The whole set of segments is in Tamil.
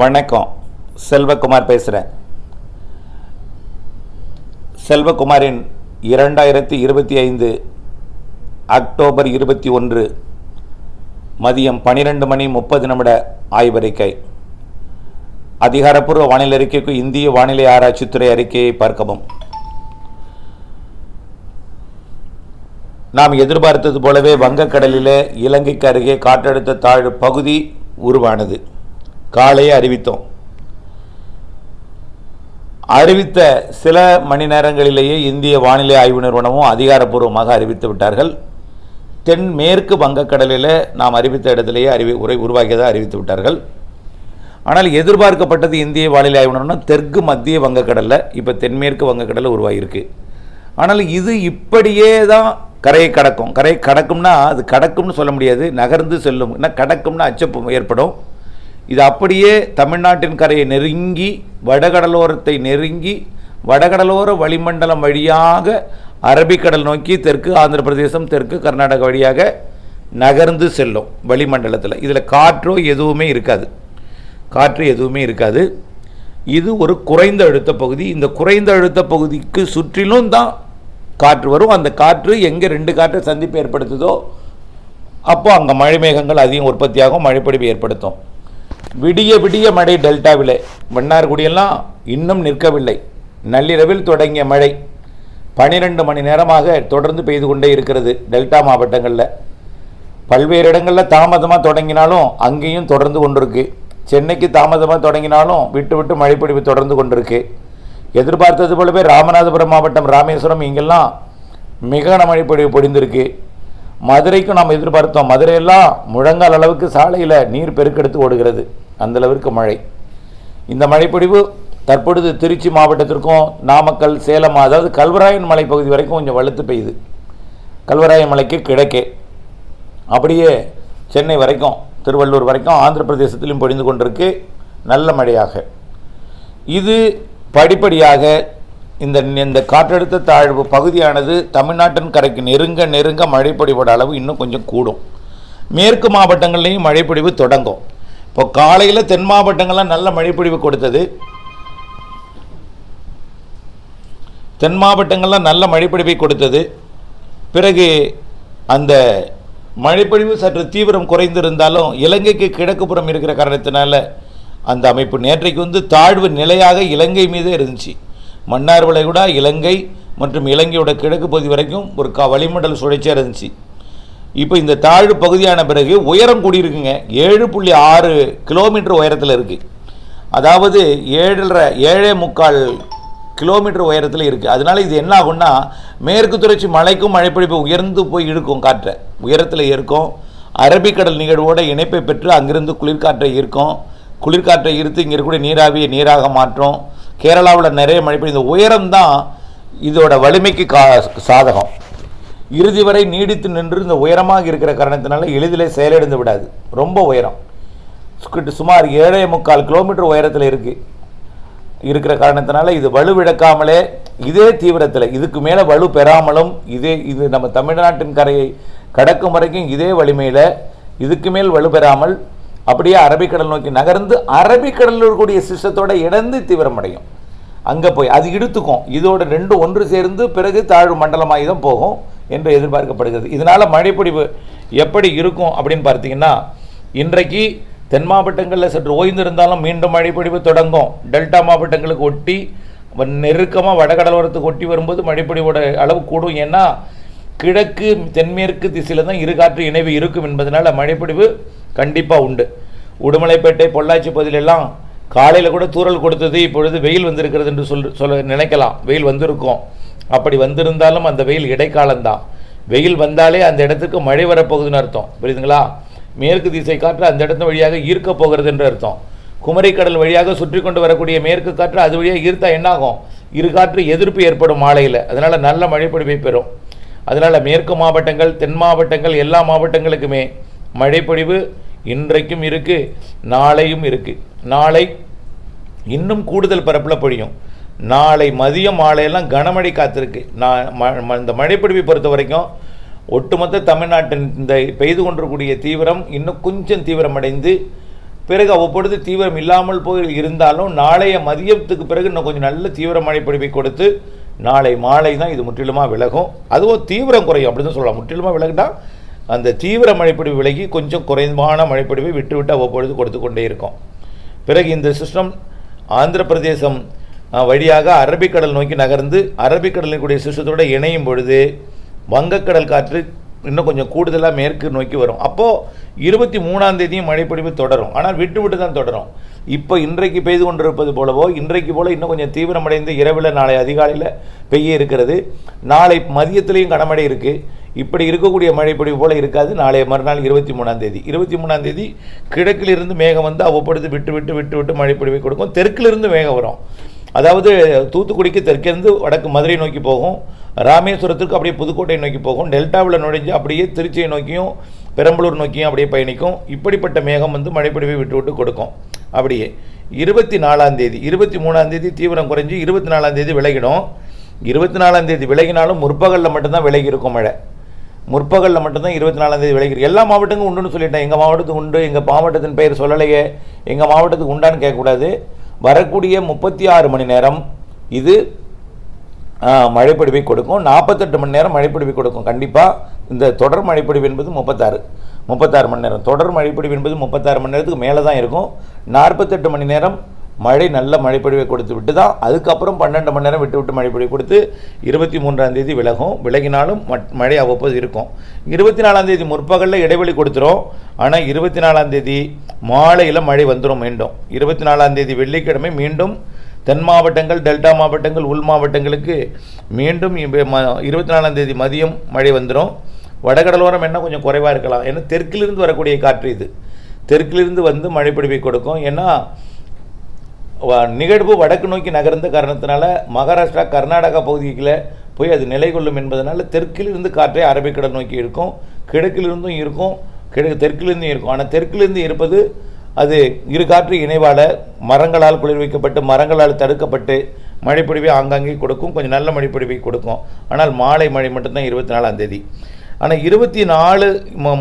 வணக்கம். செல்வகுமார் பேசுகிறேன் செல்வகுமாரின் இரண்டாயிரத்தி இருபத்தி ஐந்து அக்டோபர் இருபத்தி ஒன்று மதியம் பன்னிரெண்டு மணி முப்பது நிமிட ஆய்வறிக்கை. அதிகாரப்பூர்வ வானிலை அறிக்கைக்கு இந்திய வானிலை ஆராய்ச்சித்துறை அறிக்கையை பார்க்கவும். நாம் எதிர்பார்த்தது போலவே வங்கக்கடலில் இலங்கைக்கு அருகே காற்றழுத்த தாழ்வு பகுதி உருவானது. காலையே அறிவித்தோம். அறிவித்த சில மணி நேரங்களிலேயே இந்திய வானிலை ஆய்வு நிறுவனமும் அதிகாரப்பூர்வமாக அறிவித்து விட்டார்கள். தென்மேற்கு வங்கக்கடலில் நாம் அறிவித்த இடத்திலேயே அறிவி உரை உருவாக்கியதாக அறிவித்து விட்டார்கள். ஆனால் எதிர்பார்க்கப்பட்டது இந்திய வானிலை ஆய்வுனா தெற்கு மத்திய வங்கக்கடலில் இப்போ தென்மேற்கு வங்கக்கடலில் உருவாகியிருக்கு. ஆனால் இது இப்படியே தான் கரையை கடக்கும். கரையை கடக்கும்னா அது கடக்கும்னு சொல்ல முடியாது நகர்ந்து செல்லும். ஏன்னா கடக்கும்னா அச்சப்பு ஏற்படும். இது அப்படியே தமிழ்நாட்டின் கரையை நெருங்கி வடகடலோரத்தை நெருங்கி வடகடலோர வளிமண்டலம் வழியாக அரபிக்கடல் நோக்கி தெற்கு ஆந்திர பிரதேசம் தெற்கு கர்நாடகா வழியாக நகர்ந்து செல்லும் வளிமண்டலத்தில். இதில் காற்றோ எதுவுமே இருக்காது. காற்று எதுவுமே இருக்காது. இது ஒரு குறைந்த அழுத்த பகுதி. இந்த குறைந்த அழுத்த பகுதிக்கு சுற்றிலும் தான் காற்று வரும். அந்த காற்று எங்கே ரெண்டு காற்றை சந்திப்பு ஏற்படுத்துதோ அப்போ அங்கே மழை மேகங்கள் அதிகம் உற்பத்தியாகும் மழைப்பொழிவு ஏற்படுத்தும். விடிய விடிய மழை டெல்டாவில். மன்னார்குடியெல்லாம் இன்னும் நிற்கவில்லை. நள்ளிரவில் தொடங்கிய மழை. பனிரெண்டு மணி நேரமாக தொடர்ந்து பெய்து கொண்டே இருக்கிறது டெல்டா மாவட்டங்களில். பல்வேறு இடங்களில் தாமதமாக தொடங்கினாலும் அங்கேயும் தொடர்ந்து கொண்டிருக்கு. சென்னைக்கு தாமதமாக தொடங்கினாலும் விட்டு விட்டு மழைப்பொழிவு தொடர்ந்து கொண்டிருக்கு. எதிர்பார்த்தது போலவே ராமநாதபுரம் மாவட்டம் ராமேஸ்வரம் இங்கெல்லாம் மிக கனமழைப்பொழிவு பொழிந்திருக்கு. மதுரைக்கும் நாம் எதிர்பார்த்தோம். மதுரையெல்லாம் முழங்கால் அளவுக்கு சாலையில் நீர் பெருக்கெடுத்து ஓடுகிறது. அந்தளவிற்கு மழை. இந்த மழைப்பொழிவு தற்பொழுது திருச்சி மாவட்டத்திற்கும் நாமக்கல் சேலம் அதாவது கல்வராயன் மலைப்பகுதி வரைக்கும் கொஞ்சம் வலுத்து பெய்யுது. கல்வராயன் மலைக்கு கிழக்கே. அப்படியே சென்னை வரைக்கும் திருவள்ளூர் வரைக்கும் ஆந்திர பிரதேசத்திலும் பொழிந்து கொண்டிருக்கு. நல்ல மழையாக. இது படிப்படியாக இந்த இந்த காற்றழுத்த தாழ்வு பகுதியானது தமிழ்நாட்டின் கரைக்கு நெருங்க நெருங்க மழைப்பொடிவோட அளவு இன்னும் கொஞ்சம் கூடும். மேற்கு மாவட்டங்கள்லேயும் மழைப்பொழிவு தொடங்கும். இப்போ காலையில் தென் மாவட்டங்கள்லாம் நல்ல மழைப்பொழிவு கொடுத்தது. தென் மாவட்டங்கள்லாம் நல்ல மழைப்பொழிவை கொடுத்தது. பிறகு அந்த மழைப்பொழிவு சற்று தீவிரம் குறைந்திருந்தாலும் இலங்கைக்கு கிழக்குப்புறம் இருக்கிற காரணத்தினால அந்த அமைப்பு நேற்றைக்கு வந்து தாழ்வு நிலையாக இலங்கை மீதே இருந்துச்சு. மன்னார் வளைகுடா இலங்கை மற்றும் இலங்கையோட கிழக்கு பகுதி வரைக்கும் ஒரு க வளிமண்டல சுழற்சியாக இருந்துச்சு. இப்போ இந்த தாழ்வு பகுதியான பிறகு உயரம் கூடியிருக்குங்க. ஏழு புள்ளி ஆறு கிலோமீட்டர் உயரத்தில் இருக்குது அதாவது ஏழரை ஏழே முக்கால் கிலோமீட்டர் உயரத்தில் இருக்குது அதனால இது என்ன ஆகும்னா மேற்கு தொடர்ச்சி மலைக்கும் மழைப்பிடிப்பு உயர்ந்து போய் இழுக்கும் காற்றை. உயரத்தில் இருக்கும் அரபிக்கடல் நிகழ்வோட இணைப்பை பெற்று அங்கிருந்து குளிர்காற்றை ஈர்க்கும். குளிர்காற்றை ஈர்த்து இங்கே இருக்கக்கூடிய நீராவியை நீராக மாற்றும். கேரளாவில் நிறைய மழை பெய்யும் இந்த உயரம் தான் இதோட வலிமைக்கு கா சாதகம். இறுதி வரை நீடித்து நின்று இந்த உயரமாக இருக்கிற காரணத்தினால எளிதில் செயலிழந்து விடாது. ரொம்ப உயரம். சுமார் ஏழே முக்கால் கிலோமீட்டர் உயரத்தில் இருக்குது இருக்கிற காரணத்தினால இது வலுவிழக்காமலே இதே தீவிரத்தில் இதுக்கு மேலே வலு பெறாமலும் இதே இது நம்ம தமிழ்நாட்டின் கரையை கடக்கும் வரைக்கும் இதே வலிமையில் இதுக்கு மேல் வலு பெறாமல் அப்படியே அரபிக்கடல் நோக்கி நகர்ந்து அரபிக்கடலில் இருக்கக்கூடிய சிஸ்டத்தோட இணைந்து தீவிரமடையும். அங்கே போய் அது இழுத்துக்கும் இதோட ரெண்டு ஒன்று சேர்ந்து பிறகு தாழ்வு மண்டலமாகி தான் போகும் என்று எதிர்பார்க்கப்படுகிறது. இதனால் மழைப்பொடிவு எப்படி இருக்கும் அப்படின்னு பார்த்தீங்கன்னா இன்றைக்கு தென் மாவட்டங்களில் சற்று ஓய்ந்திருந்தாலும் மீண்டும் மழைப்பொழிவு தொடங்கும். டெல்டா மாவட்டங்களுக்கு ஒட்டி நெருக்கமாக வடகடலோரத்துக்கு ஒட்டி வரும்போது மழைப்பொழிவோட அளவு கூடும். ஏன்னா கிழக்கு தென்மேற்கு திசையில் தான் இருகாற்று இணைவு இருக்கும் என்பதனால் மழைப்பொழிவு கண்டிப்பாக உண்டு. உடுமலைப்பேட்டை பொள்ளாச்சி பகுதியிலெல்லாம் காலையில் கூட தூறல் கொடுத்தது. இப்பொழுது வெயில் வந்திருக்கிறது என்று சொல் சொல்ல நினைக்கலாம். வெயில் வந்திருக்கும். அப்படி வந்திருந்தாலும் அந்த வெயில் இடைக்காலம்தான். வெயில் வந்தாலே அந்த இடத்துக்கு மழை வரப்போகுதுன்னு அர்த்தம். புரியுதுங்களா? மேற்கு திசை காற்று அந்த இடத்து வழியாக ஈர்க்கப் போகிறது என்று அர்த்தம். குமரிக்கடல் வழியாக சுற்றி கொண்டு வரக்கூடிய மேற்கு காற்று அது வழியாக ஈர்த்தா என்னாகும்? இரு காற்று எதிர்ப்பு ஏற்படும் மாலையில். அதனால் நல்ல மழைப்பொழிவை பெறும். அதனால் மேற்கு மாவட்டங்கள் தென் மாவட்டங்கள் எல்லா மாவட்டங்களுக்குமே மழைப்பொழிவு இன்றைக்கும் இருக்குது நாளையும் இருக்குது நாளை இன்னும் கூடுதல் பரப்பில் பொழியும். நாளை மதியம் மாலையெல்லாம் கனமழை காத்திருக்கு. நான் ம- ம- இந்த மழைப்பிடிப்பை பொறுத்த வரைக்கும் ஒட்டுமொத்த தமிழ்நாட்டின் இந்த பெய்து கொண்டிருக்கூடிய தீவிரம் இன்னும் கொஞ்சம் தீவிரமடைந்து பிறகு அவ்வப்பொழுது தீவிரம் இல்லாமல் போய் இருந்தாலும் நாளைய மதியத்துக்கு பிறகு இன்னும் கொஞ்சம் நல்ல தீவிர மழைப்பிடிப்பை கொடுத்து நாளை மாலை தான் இது முற்றிலுமாக விலகும். அதுவும் தீவிரம் குறையும் அப்படின்னு தான் சொல்லலாம். முற்றிலுமாக விலகுனா அந்த தீவிர மழைப்பொழிவு விலகி கொஞ்சம் குறைவான மழைப்பிடிவை விட்டு விட்டு அவ்வப்பொழுது கொடுத்து கொண்டே இருக்கும். பிறகு இந்த சிஸ்டம் ஆந்திர பிரதேசம் வழியாக அரபிக்கடல் நோக்கி நகர்ந்து அரபிக்கடலின் கூடிய சிஸ்டத்தோடு இணையும் பொழுது வங்கக்கடல் காற்று இன்னும் கொஞ்சம் கூடுதலாக மேற்கு நோக்கி வரும். அப்போது இருபத்தி மூணாம் தேதியும் மழைப்பொழிவு தொடரும். ஆனால் விட்டு விட்டு தான் தொடரும். இப்போ இன்றைக்கு பெய்து கொண்டிருப்பது போலவோ இன்றைக்கு போல இன்னும் கொஞ்சம் தீவிரமடைந்து இரவில் நாளை அதிகாலையில் பெய்ய இருக்கிறது. நாளை மதியத்திலையும் கனமழை இருக்குது இப்படி இருக்கக்கூடிய மழைப்பொழிவு போல இருக்காது. நாளைய மறுநாள் இருபத்தி மூணாம் தேதி. இருபத்தி மூணாம் தேதி கிழக்கிலிருந்து மேகம் வந்து அவ்வப்படுத்து விட்டு விட்டு விட்டு விட்டு மழைப்பொழிவை கொடுக்கும். தெற்கிலிருந்து மேகம் வரும். அதாவது தூத்துக்குடிக்கு தெற்கிருந்து வடக்கு மதுரை நோக்கி போகும் ராமேஸ்வரத்துக்கு அப்படியே புதுக்கோட்டை நோக்கி போகும் டெல்டாவில் நுழைஞ்சு அப்படியே திருச்சியை நோக்கியும் பெரம்பலூர் நோக்கியும் அப்படியே பயணிக்கும். இப்படிப்பட்ட மேகம் வந்து மழைப்பொழிவை விட்டு விட்டு கொடுக்கும். அப்படியே. இருபத்தி நாலாம் தேதி இருபத்தி மூணாம் தேதி தீவிரம் குறைஞ்சி இருபத்தி நாலாம் தேதி விலகிடும். இருபத்தி நாலாம் தேதி விலகினாலும் முற்பகலில் மட்டும்தான் விலகி இருக்கும் மழை. முற்பகலில் மட்டும்தான் இருபத்தி நாலாம் தேதி எல்லா மாவட்டங்களும் உண்டுன்னு சொல்லிட்டேன். எங்கள் மாவட்டத்துக்கு உண்டு எங்கள் மாவட்டத்தின் பெயர் சொல்லலையே. எங்கள் மாவட்டத்துக்கு உண்டான்னு கேட்கக்கூடாது. வரக்கூடிய முப்பத்தி ஆறு மணி நேரம் இது ஆ, கொடுக்கும். நாற்பத்தெட்டு மணி நேரம் மழைப்பொழிவை கொடுக்கும். கண்டிப்பாக இந்த தொடர் மழைப்பிடிவு என்பது முப்பத்தாறு. முப்பத்தாறு மணி நேரம். தொடர் மழைப்பொழிவு என்பது முப்பத்தாறு மணி நேரத்துக்கு மேலே தான் இருக்கும். நாற்பத்தெட்டு மணி நேரம் மழை நல்ல மழைப்பொழிவை கொடுத்து விட்டு தான் அதுக்கப்புறம் பன்னெண்டு மணி நேரம் விட்டு விட்டு மழைப்பொழிவு கொடுத்து இருபத்தி மூன்றாம் தேதி விலகும். விலகினாலும் மட்- மழை அவ்வப்போது இருக்கும். இருபத்தி நாலாம் தேதி முற்பகலில் இடைவெளி கொடுத்துரும். ஆனால் இருபத்தி நாலாம் தேதி மாலையில் மழை வந்துடும் மீண்டும். இருபத்தி நாலாம் தேதி வெள்ளிக்கிழமை மீண்டும் தென் மாவட்டங்கள் டெல்டா மாவட்டங்கள் உள் மாவட்டங்களுக்கு மீண்டும் இருபத்தி நாலாம் தேதி மதியம் மழை வந்துடும் வடகடலோரம் என்ன கொஞ்சம் குறைவாக இருக்கலாம். ஏன்னா தெற்கிலிருந்து வரக்கூடிய காற்று இது. தெற்கிலிருந்து வந்து மழைப்பிடிப்பை கொடுக்கும். ஏன்னா நிகழ்வு வடக்கு நோக்கி நகர்ந்த காரணத்தினால மகாராஷ்டிரா கர்நாடகா பகுதிகளில் போய் அது நிலை கொள்ளும் என்பதனால தெற்கிலிருந்து காற்றே அரபிக்கடல் நோக்கி இருக்கும் கிழக்கிலிருந்தும் இருக்கும் கிழக்கு தெற்கிலிருந்தும் இருக்கும். ஆனால் தெற்கிலிருந்து இருப்பது அது இரு காற்று இணைவால் மரங்களால் குளிர்விக்கப்பட்டு மரங்களால் தடுக்கப்பட்டு மழைப்பொழிவை ஆங்காங்கே கொடுக்கும் கொஞ்சம் நல்ல மழைப்பொழிவை கொடுக்கும். ஆனால் மாலை மழை மட்டும்தான் இருபத்தி நாலாம் தேதி. ஆனால் இருபத்தி நாலு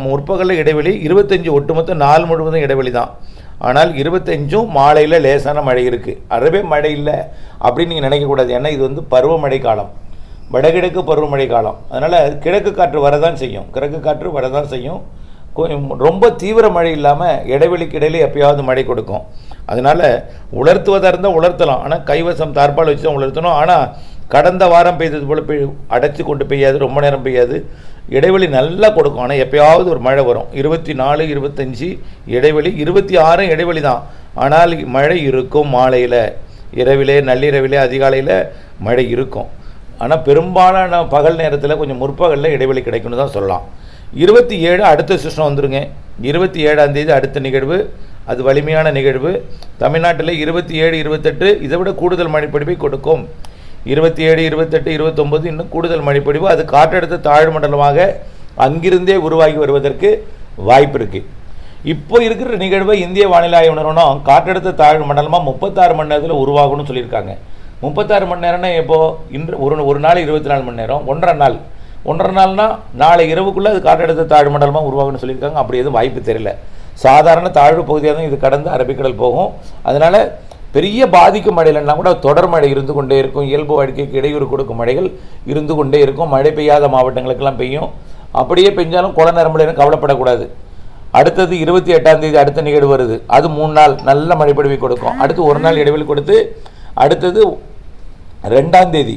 முற்பகலில் இடைவெளி இருபத்தஞ்சு ஒட்டுமொத்த நாள் முழுவதும் இடைவெளி தான் ஆனால் இருபத்தஞ்சும் மாலையில் லேசான மழை இருக்குது அறவே மழை இல்லை. அப்படின்னு நீங்கள் நினைக்கக்கூடாது ஏன்னா இது வந்து பருவமழை காலம். வடகிழக்கு பருவமழை காலம். அதனால் கிழக்கு காற்று வரதான் செய்யும். கிழக்கு காற்று வரதான் செய்யும். ரொம்ப தீவிர மழை இல்லாமல் இடைவெளிக்கு இடையில எப்பயாவது மழை கொடுக்கும். அதனால் உலர்த்துவதாக இருந்தால் உலர்த்தலாம். ஆனால் கைவசம் தார்பால் வச்சு தான் உலர்த்தணும். ஆனால் கடந்த வாரம் பெய்தது போல் பெய் அடைச்சி கொண்டு பெய்யாது ரொம்ப நேரம் பெய்யாது. இடைவெளி நல்லா கொடுக்கும். ஆனால் எப்பயாவது ஒரு மழை வரும். இருபத்தி நாலு இருபத்தஞ்சி இடைவெளி. இருபத்தி ஆறும் இடைவெளி தான். ஆனால் மழை இருக்கும் மாலையில். இரவிலே நள்ளிரவிலே அதிகாலையில் மழை இருக்கும். ஆனால் பெரும்பாலான பகல் நேரத்தில் கொஞ்சம் முற்பகலில் இடைவெளி கிடைக்கும்னு தான் சொல்லலாம். இருபத்தி ஏழு அடுத்த சிஸ்டம் வந்துருங்க. இருபத்தி ஏழாம் தேதி அடுத்த நிகழ்வு. அது வலிமையான நிகழ்வு. தமிழ்நாட்டில் இருபத்தி ஏழு இருபத்தெட்டு இதை விட கூடுதல் மழைப்பொழிவை கொடுக்கும். இருபத்தி ஏழு இருபத்தெட்டு இருபத்தொம்பது இன்னும் கூடுதல் மழைப்பொழிவு. அது காற்றழுத்த தாழ்வு மண்டலமாக அங்கிருந்தே உருவாகி வருவதற்கு வாய்ப்பு இருக்குது இப்போ இருக்கிற நிகழ்வை இந்திய வானிலை ஆய்வு நிறுவனம் காற்றழுத்த தாழ்வு மண்டலமாக முப்பத்தாறு மணி நேரத்தில் உருவாகும்னு சொல்லியிருக்காங்க. முப்பத்தாறு மணி நேரம்னா இப்போது இன்று ஒரு ஒரு நாள் இருபத்தி நாலு மணி நேரம் ஒன்றரை நாள். ஒன்றரை நாள்னா நாளை இரவுக்குள்ளே அது காற்றழுத்த தாழ்வு மண்டலமாக உருவாகும்னு சொல்லியிருக்காங்க. அப்படி எதுவும் வாய்ப்பு தெரியல. சாதாரண தாழ்வு பகுதியாக தான் இது கடந்து அரபிக்கடல் போகும். அதனால் பெரிய பாதிக்கும் மழையிலன்னா கூட தொடர் மழை இருந்து கொண்டே இருக்கும். இயல்பு வாழ்க்கைக்கு இடையூறு கொடுக்கும் மழைகள் இருந்து கொண்டே இருக்கும். மழை பெய்யாத மாவட்டங்களுக்கெல்லாம் பெய்யும். அப்படியே பெஞ்சாலும் குள நரம்புல கவலைப்படக்கூடாது. அடுத்தது இருபத்தி எட்டாம் தேதி அடுத்த நிகழ்வு வருது. அது மூணு நாள் நல்ல மழைப்பொழிவை கொடுக்கும். அடுத்து ஒரு நாள் இடைவெளி கொடுத்து அடுத்தது ரெண்டாம் தேதி.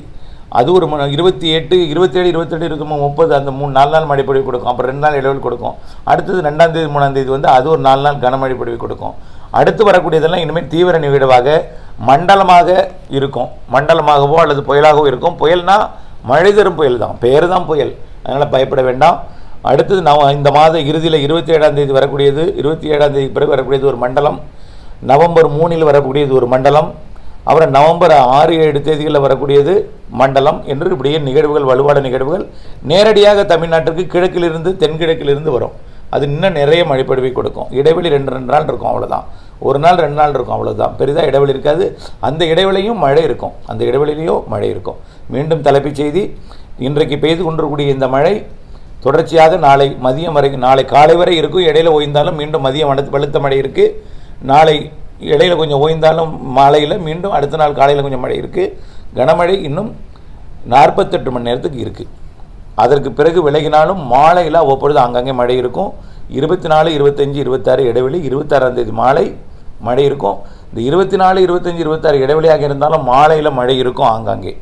அது ஒரு இருபத்தி எட்டு இருபத்தேழு இருபத்தெட்டு இருபத்தி முப்பது அந்த மூணு நாலு நாள் மழைப்பொழிவு கொடுக்கும். அப்புறம் ரெண்டு நாள் இடைவெளி கொடுக்கும். அடுத்தது ரெண்டாம் தேதி மூணாம் தேதி வந்து அது ஒரு நாலு நாள் கனமழை பொழிவு கொடுக்கும். அடுத்து வரக்கூடியதெல்லாம் இனிமேல் தீவிர நிகழ்வாக மண்டலமாக இருக்கும். மண்டலமாகவோ அல்லது புயலாகவோ இருக்கும். புயல்னால் மழை தரும் புயல் தான். பேர் தான் புயல். அதனால் பயப்பட வேண்டாம். அடுத்தது நவ இந்த மாத இறுதியில் இருபத்தி ஏழாம் தேதி வரக்கூடியது இருபத்தி ஏழாம் தேதி பிறகு வரக்கூடியது ஒரு மண்டலம். நவம்பர் மூணில் வரக்கூடியது ஒரு மண்டலம். அப்புறம் நவம்பர் ஆறு ஏழு தேதிகளில் வரக்கூடியது மண்டலம் என்று இப்படியே நிகழ்வுகள் வலுவான நிகழ்வுகள் நேரடியாக தமிழ்நாட்டிற்கு கிழக்கிலிருந்து தென்கிழக்கிலிருந்து வரும். அது இன்னும் நிறைய மழைப்பொழிவை கொடுக்கும். இடைவெளி ரெண்டு ரெண்டு நாள் இருக்கும் அவ்வளோதான் ஒரு நாள் ரெண்டு நாள் இருக்கும் அவ்வளோதான் பெரிதாக இடைவெளி இருக்காது. அந்த இடைவெளியும் மழை இருக்கும். அந்த இடைவெளியிலையும் மழை இருக்கும். மீண்டும் தலைப்புச் செய்தி. இன்றைக்கு பெய்து கொண்டிருக்கூடிய இந்த மழை தொடர்ச்சியாக நாளை மதியம் வரைக்கும் நாளை காலை வரை இருக்கும். இடையில ஓய்ந்தாலும் மீண்டும் மதியம் அடுத்து வெளுத்த மழை இருக்குது நாளை இடையில கொஞ்சம் ஓய்ந்தாலும் மாலையில் மீண்டும் அடுத்த நாள் காலையில் கொஞ்சம் மழை இருக்குது கனமழை இன்னும் நாற்பத்தெட்டு மணி நேரத்துக்கு இருக்குது அதற்கு பிறகு விலகினாலும் மாலையில் அவ்வப்பொழுது அங்கங்கே மழை இருக்கும். இருபத்தி நாலு இருபத்தஞ்சி இருபத்தாறு இடைவெளி இருபத்தாறாம் தேதி மாலை மழை இருக்கும். இந்த இருபத்தி நாலு இருபத்தஞ்சி இருபத்தாறு இடைவெளியாக இருந்தாலும் மாலையில் மழை இருக்கும் ஆங்காங்கே.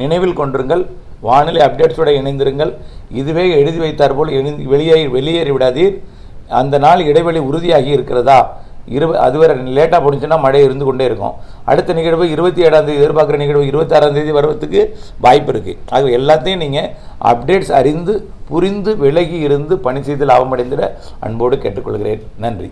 நினைவில் கொண்டிருங்கள் வானிலை அப்டேட்ஸோடு இணைந்திருங்கள். இதுவே எழுதி வைத்தார் போல் எழுதி வெளியே வெளியேறி விடாதீர் அந்த நாள் இடைவெளி உறுதியாகி இருக்கிறதா? இரு அதுவரை லேட்டாக போணுச்சுன்னா மழை இருந்து கொண்டே இருக்கும். அடுத்த நிகழ்வு இருபத்தி ஏழாம் தேதி எதிர்பார்க்குற நிகழ்வு இருபத்தாறாம் தேதி வாய்ப்பு இருக்குது ஆகவே எல்லாத்தையும் நீங்கள் அப்டேட்ஸ் அறிந்து புரிந்து விலகி இருந்து பணி செய்து லாபமடைந்திட அன்போடு கேட்டுக்கொள்கிறேன். நன்றி.